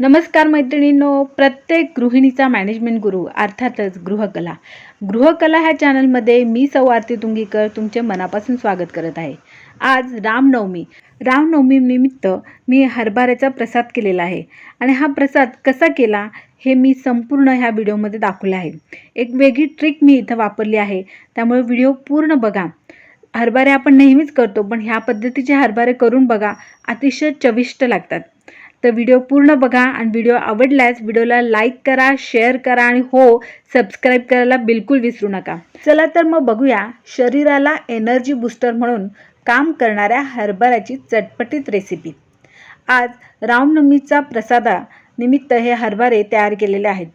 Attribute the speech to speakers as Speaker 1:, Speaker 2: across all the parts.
Speaker 1: नमस्कार मैत्रिणींनो प्रत्येक गृहिणीचा मॅनेजमेंट गुरु अर्थातच गृहकला. गृहकला ह्या चॅनलमध्ये मी सौ आरती तुंगीकर तुमचे मनापासून स्वागत करत आहे. आज रामनवमी. रामनवमी निमित्त मी हरभऱ्याचा प्रसाद केलेला आहे. आणि हा प्रसाद कसा केला हे मी संपूर्ण ह्या व्हिडिओमध्ये दाखवले आहे. एक वेगळी ट्रिक मी इथं वापरली आहे. त्यामुळे व्हिडिओ पूर्ण बघा. हरभरे आपण नेहमीच करतो पण ह्या पद्धतीचे हरभरे करून बघा अतिशय चविष्ट लागतात. तर व्हिडिओ पूर्ण बघा आणि व्हिडिओ आवडल्यास व्हिडिओला लाईक करा शेअर करा आणि हो सबस्क्राईब करायला बिलकुल विसरू नका. चला तर मग बघूया शरीराला एनर्जी बूस्टर म्हणून काम करणाऱ्या हरभऱ्याची चटपटीत रेसिपी आज रामनवमीचा प्रसादा निमित्त हे हरभरे तयार केलेले आहेत.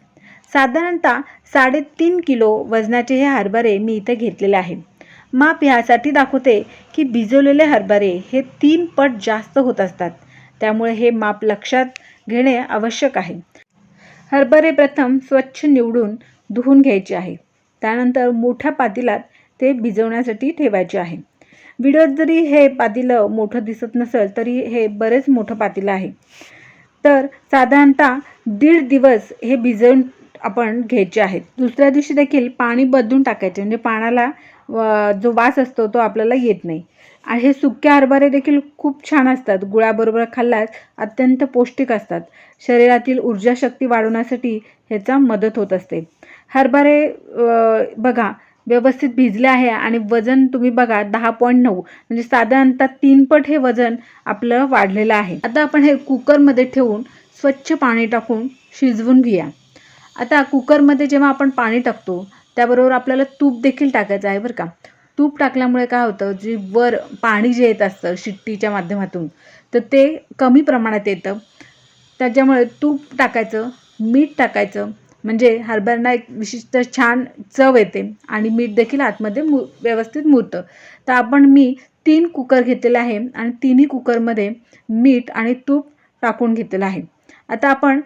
Speaker 1: साधारणतः साडेतीन किलो वजनाचे हे हरभरे मी इथे घेतलेले आहे माप ह्यासाठी दाखवते की भिजवलेले हरभरे हे तीन पट जास्त होत असतात. त्यामुळे हे माप लक्षात घेणे आवश्यक आहे. हरभरे प्रथम स्वच्छ निवडून धुवून घ्यायचे आहे. त्यानंतर मोठ्या पातेल्यात ते भिजवण्यासाठी ठेवायचे आहे. व्हिडिओत जरी हे पातेलं मोठं दिसत नसेल तरी हे बरेच मोठं पातेलं आहे. तर साधारणतः दीड दिवस हे भिजवून आपण घ्यायचे आहेत दुसऱ्या दिवशी देखील पाणी बदलून टाकायचे म्हणजे पाण्याला जो वास असतो तो आपल्याला येत नाही. आणि हे सुके हरभरे देखील खूप छान असतात. गुळाबरोबर खाल्ल्यास अत्यंत पौष्टिक असतात. शरीरातील ऊर्जा शक्ती वाढवण्यासाठी ह्याचा मदत होत असते. हरभरे बघा व्यवस्थित भिजले आहे आणि वजन तुम्ही बघा दहा पॉईंट नऊ. म्हणजे साधारणतः तीन पट हे वजन आपलं वाढलेलं आहे. आता आपण हे कुकरमध्ये ठेवून स्वच्छ पाणी टाकून शिजवून घेऊया. आता कुकरमध्ये जेव्हा आपण पाणी टाकतो त्याबरोबर आपल्याला तूप देखील टाकायचं आहे बरं का. तूप टाकल्यामुळे काय होतं जे वर पाणी जे येत असतं शिट्टीच्या माध्यमातून तर ते कमी प्रमाणात येतं. त्याच्यामुळे तूप टाकायचं मीठ टाकायचं म्हणजे हरभऱ्यांना एक विशिष्ट छान चव येते आणि मीठ देखील आतमध्ये मु व्यवस्थित मुरतं. तर आपण मी तीन कुकर घेतलेले आहे आणि तिन्ही कुकरमध्ये मीठ आणि तूप टाकून घेतलेलं आहे. आता आपण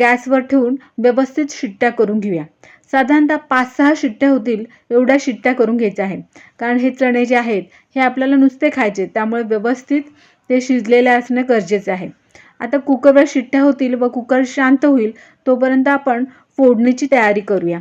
Speaker 1: गॅसवर ठेवून व्यवस्थित शिट्ट्या करून घेऊया. साधारणतः पाच सहा शिट्ट्या होतील एवढ्या शिट्ट्या करून घ्यायच्या आहे कारण हे चणे जे आहेत हे आपल्याला नुसते खायचे त्यामुळे व्यवस्थित ते शिजलेले असणे गरजेचे आहे. आता कुकरवर शिट्ट्या होतील व कुकर शांत होईल तोपर्यंत आपण फोडणीची तयारी करूया.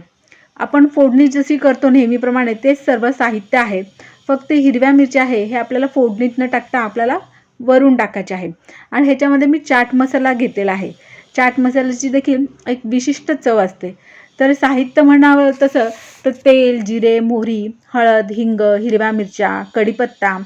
Speaker 1: आपण फोडणी जशी करतो नेहमीप्रमाणे तेच सर्व साहित्य आहे. फक्त हिरव्या मिरच्या आहे हे आपल्याला फोडणीत न टाकता आपल्याला वरून टाकायचे आहे. आणि ह्याच्यामध्ये मी चाट मसाला घेतलेला आहे. चाट मसाल्याची देखील एक विशिष्ट चव असते. तर साहित्य म्हणावं तसं तर तेल जिरे मोहरी हळद हिंग हिरव्या मिरच्या कढीपत्ता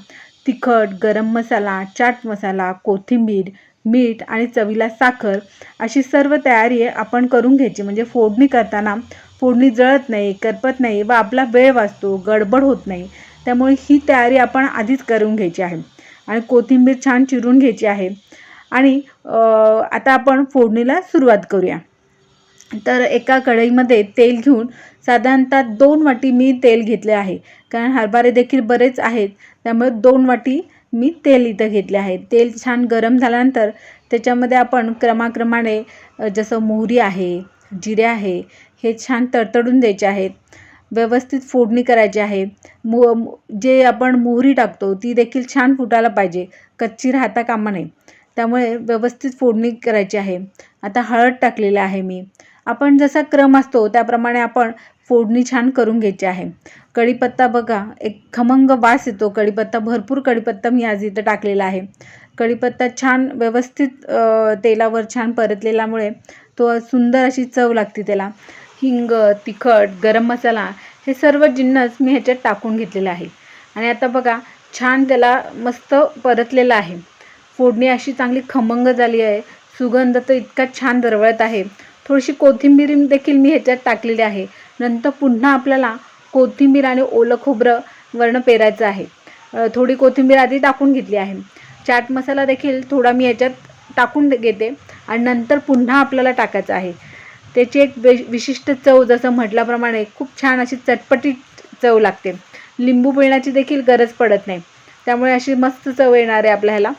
Speaker 1: तिखट गरम मसाला चाट मसाला कोथिंबीर मीठ आणि चवीला साखर अशी सर्व तयारी आपण करून घ्यायची. म्हणजे फोडणी करताना फोडणी जळत नाही करपत नाही व आपला वेळ वाचतो गडबड होत नाही. त्यामुळे ही तयारी आपण आधीच करून घ्यायची आहे. आणि कोथिंबीर छान चिरून घ्यायची आहे. आणि आता आपण फोडणीला सुरुवात करूया. तर एका कढईमध्ये तेल घेऊन साधारणतः दोन वाटी मी तेल घेतले आहे. कारण हरभरे देखील बरेच आहेत त्यामुळे दोन वाटी मी तेल इथं घेतले आहे. तेल छान गरम झाल्यानंतर त्याच्यामध्ये आपण क्रमाक्रमाने जसं मोहरी आहे जिरे आहे हे छान तडतडून द्यायचे आहेत. व्यवस्थित फोडणी करायची आहे. मो जे आपण मोहरी टाकतो ती देखील छान फुटायला पाहिजे. कच्ची राहता कामा नये. त्यामुळे व्यवस्थित फोडणी करायची आहे. आता हळद टाकलेलं आहे मी. आपण जसा क्रम असतो त्याप्रमाणे आपण फोडणी छान करून घ्यायची आहे. कढीपत्ता बघा एक खमंग वास येतो. कढीपत्ता भरपूर कढीपत्ता मी आज इथं टाकलेला आहे. कढीपत्ता छान व्यवस्थित तेलावर छान परतलेल्यामुळे तो सुंदर अशी चव लागते त्याला. हिंग तिखट गरम मसाला हे सर्व जिन्नस मी ह्याच्यात टाकून घेतलेले आहे. आणि आता बघा छान त्याला मस्त परतलेलं आहे. फोडणी अशी चांगली खमंग झाली आहे. सुगंध तर इतका छान दरवळत आहे. थोडीशी कोथिंबीर देखील मी ह्याच्यात टाकलेली आहे. नंतर पुन्हा आपल्याला कोथिंबीर आणि ओलं खोबरं वर्ण पेरायचं आहे. थोडी कोथिंबीर आधी टाकून घेतली आहे. चाट मसाला देखील थोडा मी याच्यात टाकून घेते. आणि नंतर पुन्हा आपल्याला टाकायचं आहे. त्याची एक वि- विशिष्ट चव जसं म्हटल्याप्रमाणे खूप छान अशी चटपटीत चव लागते. लिंबू पिळण्याची देखील गरज पडत नाही. त्यामुळे अशी मस्त चव येणार आहे आपल्या ह्याला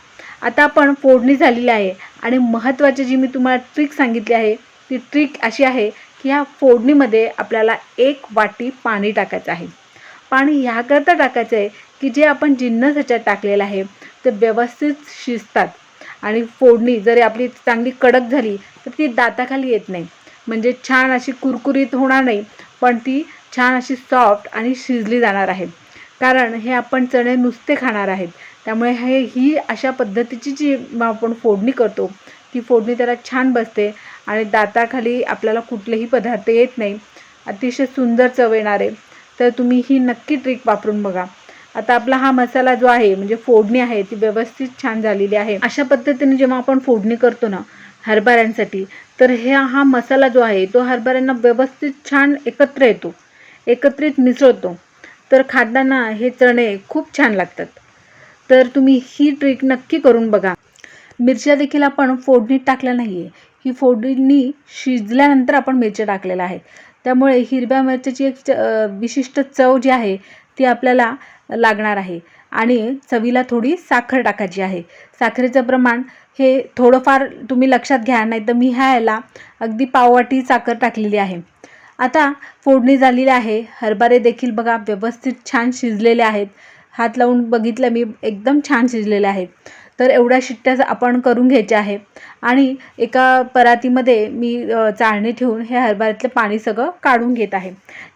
Speaker 1: आता आपण फोडणी झालेली आहे. आणि महत्त्वाची जी मी तुम्हाला ट्रिक सांगितली आहे ती ट्रिक अशी आहे की ह्या फोडणीमध्ये आपल्याला एक वाटी पाणी टाकायचं आहे. पाणी ह्याकरता टाकायचं आहे की जे आपण जिन्नस ह्याच्यात टाकलेलं आहे ते व्यवस्थित शिजतात. आणि फोडणी जरी आपली चांगली कडक झाली तर ती दाताखाली येत नाही. म्हणजे छान अशी कुरकुरीत होणार नाही पण ती छान अशी सॉफ्ट आणि शिजली जाणार आहे. कारण हे आपण चणे नुसते खाणार आहेत. त्यामुळे हे ही अशा पद्धतीची जी आपण फोडणी करतो ती फोडणी त्याला छान बसते आणि दाताखाली आपल्याला कुठलेही पदार्थ येत नाही. अतिशय सुंदर चव येणार आहे. तर तुम्ही ही नक्की ट्रिक वापरून बघा. आता आपला हा मसाला जो आहे म्हणजे फोडणी आहे ती व्यवस्थित छान झालेली आहे. अशा पद्धतीने जेव्हा आपण फोडणी करतो ना हरभऱ्यांसाठी तर हे हा मसाला जो आहे तो हरभऱ्यांना व्यवस्थित छान एकत्र येतो. एकत्रित मिसळतो. तर खाताना हे चणे खूप छान लागतात. तर तुम्ही ही ट्रिक नक्की करून बघा. मिरच्या देखील आपण फोडणीत टाकल्या नाही आहे ही फोडणी शिजल्यानंतर आपण मिरच्या टाकलेल्या आहे त्यामुळे हिरव्या मिरच्याची एक च विशिष्ट चव जी आहे ती आपल्याला लागणार आहे. आणि चवीला थोडी साखर टाकायची आहे. साखरेचं प्रमाण हे थोडंफार तुम्ही लक्षात घ्या नाही तर मी ह्या याला अगदी पाववाटी साखर टाकलेली आहे. आता फोडणी झालेली आहे. हरभरे देखील बघा व्यवस्थित छान शिजलेले आहेत. हात लावून बघितलं मी एकदम छान शिजलेले आहेत. तर एवढ्या शिट्ट्या आपण करून घ्यायच्या आहे. आणि एका परातीमध्ये मी चाळणी ठेवून हे हरभऱ्यातलं पाणी सगळं काढून घेत आहे.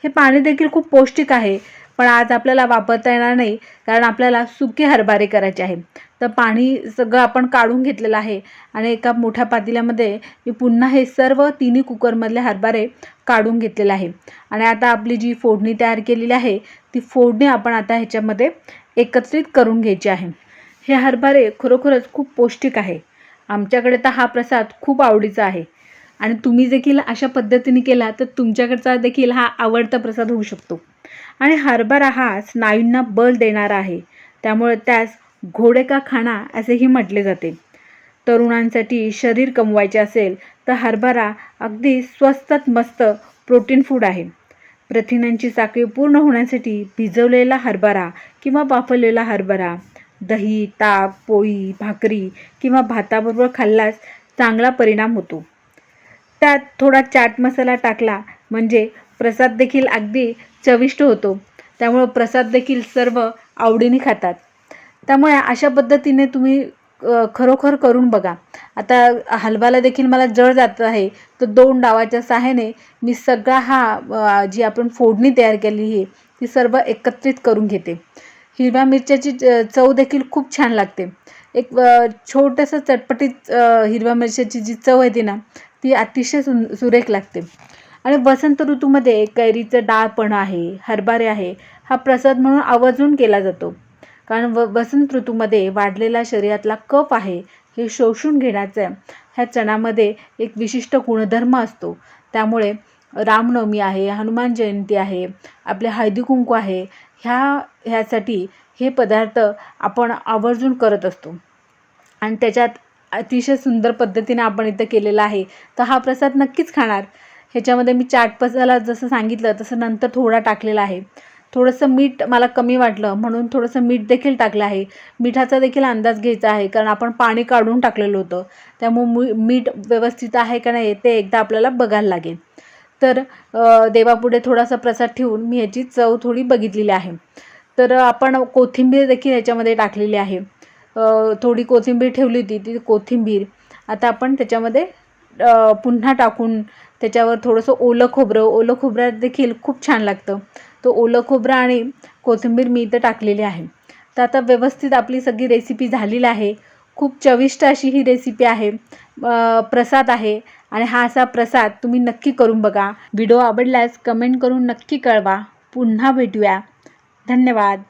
Speaker 1: हे पाणी देखील खूप पौष्टिक आहे पण आज आपल्याला वापरता येणार नाही कारण आपल्याला सुके हरभरे करायचे आहे. तर पाणी सगळं आपण काढून घेतलेलं आहे आणि एका मोठ्या पातेल्यामध्ये मी पुन्हा हे सर्व तिन्ही कुकरमधले हरभरे काढून घेतलेले आहे. आणि आता आपली जी फोडणी तयार केलेली आहे ती फोडणी आपण आता ह्याच्यामध्ये एकत्रित करून घ्यायची आहे. हे हरभरे खरोखरच खूप पौष्टिक आहे. आमच्याकडे तर हा प्रसाद खूप आवडीचा आहे. आणि तुम्ही देखील अशा पद्धतीने केला तर तुमच्याकडचा देखील हा आवडता प्रसाद होऊ शकतो. आणि हरभरा हा स्नायूंना बल देणारा आहे. त्यामुळे त्यास घोडे का खाणा असेही म्हटले जाते. तरुणांसाठी शरीर कमवायचे असेल तर हरभरा अगदी स्वस्तात मस्त प्रोटीन फूड आहे. प्रथिनांची साखळी पूर्ण होण्यासाठी भिजवलेला हरभरा किंवा वाफवलेला हरभरा दही ताक पोळी भाकरी किंवा भाताबरोबर खाल्ल्यास चांगला परिणाम होतो. त्यात थोडा चाट मसाला टाकला म्हणजे प्रसाद देखील अगदी चविष्ट होतो. त्यामुळं प्रसाद देखील सर्व आवडीने खातात. त्यामुळे अशा पद्धतीने तुम्ही खरोखर करून बघा. आता हलवाला देखील मला जळ जात आहे. तर दोन डावाच्या सहाय्याने मी सगळा हा जी आपण फोडणी तयार केली आहे ती सर्व एकत्रित करून घेते. हिरव्या मिरच्याची च- चव देखील खूप छान लागते. एक छोटंसं चटपटीत हिरव्या मिरच्याची जी चव येते ना ती अतिशय सुन सुरेख लागते. आणि वसंत ऋतूमध्ये कैरीचं डाळपण आहे हरभरे आहे हा प्रसाद म्हणून आवर्जून केला जातो. कारण व वसंत ऋतूमध्ये वाढलेला शरीरातला कफ आहे हे शोषून घेण्याचा ह्या चणामध्ये एक विशिष्ट गुणधर्म असतो. त्यामुळे रामनवमी आहे हनुमान जयंती आहे आपले हळदी कुंकू आहे ह्या ह्यासाठी हे पदार्थ आपण आवर्जून करत असतो. आणि त्याच्यात अतिशय सुंदर पद्धतीने आपण इथं केलेला आहे. तर हा प्रसाद नक्कीच खाणार. ह्याच्यामध्ये मी चाट मसाला जसं सांगितलं तसं नंतर थोडा टाकलेला आहे. थोडंसं मीठ मला कमी वाटलं म्हणून थोडंसं मीठ देखील टाकलं आहे. मिठाचा देखील अंदाज घ्यायचा आहे कारण आपण पाणी काढून टाकलेलं होतं. त्यामुळे मीठ व्यवस्थित आहे का नाही ते एकदा आपल्याला बघायला लागेल. तर देवापुढे थोडासा प्रसाद ठेवून मी ह्याची चव थोडी बघितलेली आहे. तर आपण कोथिंबीर देखील ह्याच्यामध्ये टाकलेली आहे. थोडी कोथिंबीर ठेवली होती ती कोथिंबीर. आता आपण त्याच्यामध्ये पुन्हा टाकून त्याच्यावर थोडंसं ओलं खोबरं ओलं खोबरं देखील खूप छान लागतं. तो ओलं खोबरं आणि कोथिंबीर मी इथं टाकलेली आहे. तर आता व्यवस्थित आपली सगळी रेसिपी झालेली आहे. खूप चविष्ट अशी ही रेसिपी आहे. प्रसाद आहे. आणि हा असा प्रसाद तुम्ही नक्की करून बघा. व्हिडिओ आवडल्यास कमेंट करून नक्की कळवा. पुन्हा भेटूया. धन्यवाद.